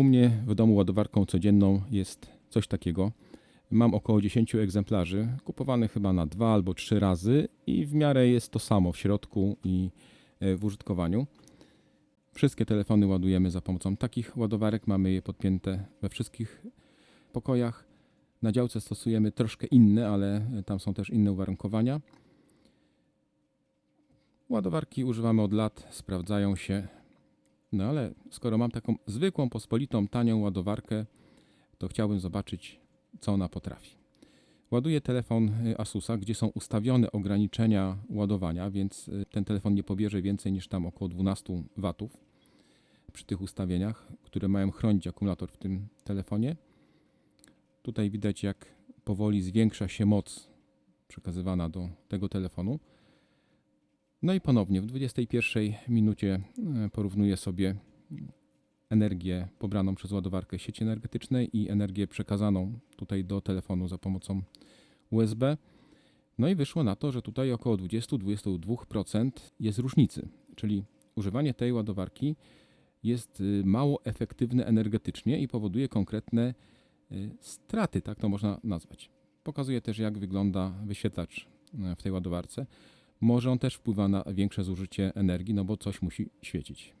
U mnie w domu ładowarką codzienną jest coś takiego. Mam około 10 egzemplarzy, kupowanych chyba na dwa albo trzy razy i w miarę jest to samo w środku i e, w użytkowaniu. Wszystkie telefony ładujemy za pomocą takich ładowarek. Mamy je podpięte we wszystkich pokojach. Na działce stosujemy troszkę inne, ale tam są też inne uwarunkowania. Ładowarki używamy od lat, sprawdzają się. No ale skoro mam taką zwykłą, pospolitą, tanią ładowarkę, to chciałbym zobaczyć, co ona potrafi. Ładuję telefon y, Asusa, gdzie są ustawione ograniczenia ładowania, więc y, ten telefon nie pobierze więcej niż tam około 12 watów przy tych ustawieniach, które mają chronić akumulator w tym telefonie. Tutaj widać, jak powoli zwiększa się moc przekazywana do tego telefonu. No i ponownie w 21 minucie e, porównuję sobie energię pobraną przez ładowarkę sieci energetycznej i energię przekazaną tutaj do telefonu za pomocą USB. No i wyszło na to, że tutaj około 20-22% jest różnicy, czyli używanie tej ładowarki jest y, mało efektywne energetycznie i powoduje konkretne y, straty, tak to można nazwać. Pokazuje też, jak wygląda wyświetlacz y, w tej ładowarce. Może on też wpływa na większe zużycie energii, no bo coś musi świecić.